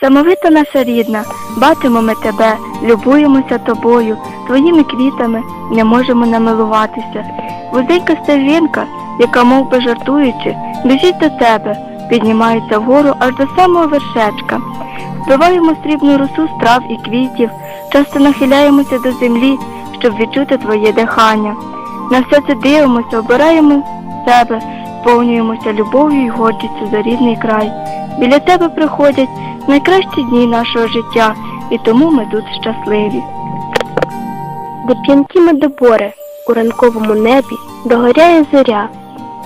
Самовита наша рідна, бачимо ми тебе, любуємося тобою, твоїми квітами не можемо намилуватися. Вузенька стежинка, яка мов би жартуючи, біжить до тебе, піднімається вгору аж до самого вершечка. Впиваємо срібну росу з трав і квітів, часто нахиляємося до землі, щоб відчути твоє дихання. На все це дивимося, обираємо себе, сповнюємося любов'ю і гордістю за рідний край. Біля тебе приходять найкращі дні нашого життя, і тому ми тут щасливі. Де п'янкі медобори у ранковому небі догоряє зоря.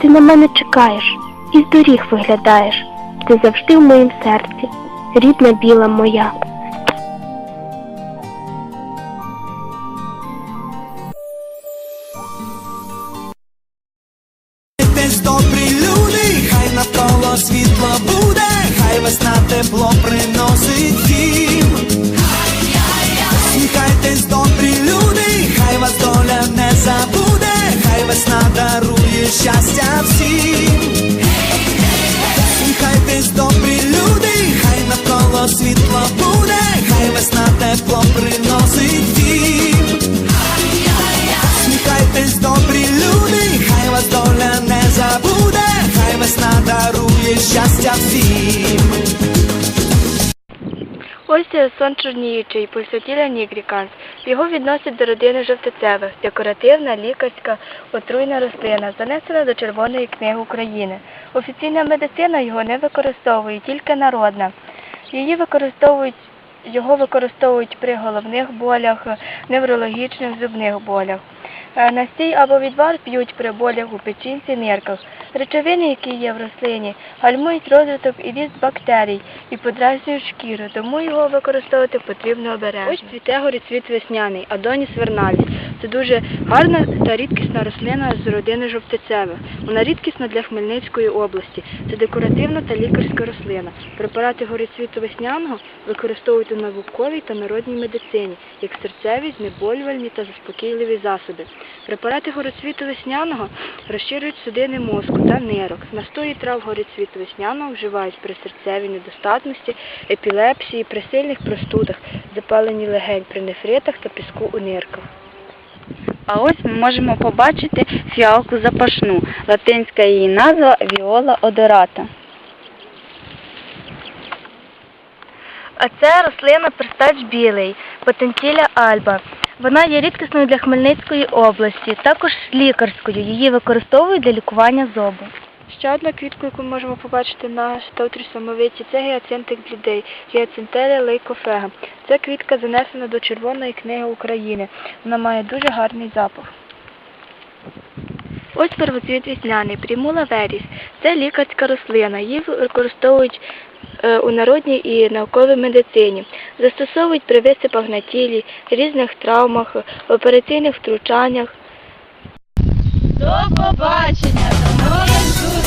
Ти на мене чекаєш і з доріг виглядаєш. Ти завжди в моїм серці, рідна біла моя. Світло буде, хай весна тепло приносить дім. Сміхайтесь, добрі люди, хай вас доля не забуде, хай весна дарує щастя всім. Сміхайтесь, добрі люди, хай навколо світло буде, Ось сон чорніючий, пульсотіля нігріканс. Його відносять до родини жовтицевих, декоративна, лікарська, отруйна рослина, занесена до Червоної книги України. Офіційна медицина його не використовує, тільки народна. Її використовують його використовують при головних болях, неврологічних зубних болях. Настій або відвар п'ють при болях у печінці, нирках. Речовини, які є в рослині, гальмують розвиток і ріст бактерій і подразнюють шкіру, тому його використовувати потрібно обережно. Ось цвіте горіцвіт весняний, Адоніс верналіс. Це дуже гарна та рідкісна рослина з родини жовтицевих. Вона рідкісна для Хмельницької області. Це декоративна та лікарська рослина. Препарати горіцвіту весняного використовують у науковій та народній медицині, як серцеві, знеболювальні та заспокійливі засоби. Препарати горицвіту весняного розширюють судини мозку та нирок. Настої трав горицвіту весняного вживають при серцевій недостатності, епілепсії, при сильних простудах, запаленні легень, при нефритах та піску у нирках. А ось ми можемо побачити фіалку запашну. Латинська її назва Віола одората. А це рослина перстач білий, потенціля альба. Вона є рідкісною для Хмельницької області, також лікарською. Її використовують для лікування зобу. Ще одна квітка, яку ми можемо побачити на стовтрі самовиці, це гіацинтик блідий, гіацинтерія лейкофега. Ця квітка занесена до Червоної книги України. Вона має дуже гарний запах. Ось первоцвіт весняний, примула веріс. Це лікарська рослина. Її використовують е, у народній і науковій медицині. Застосовують при висипах на тілі, різних травмах, операційних втручаннях. До побачення, до нових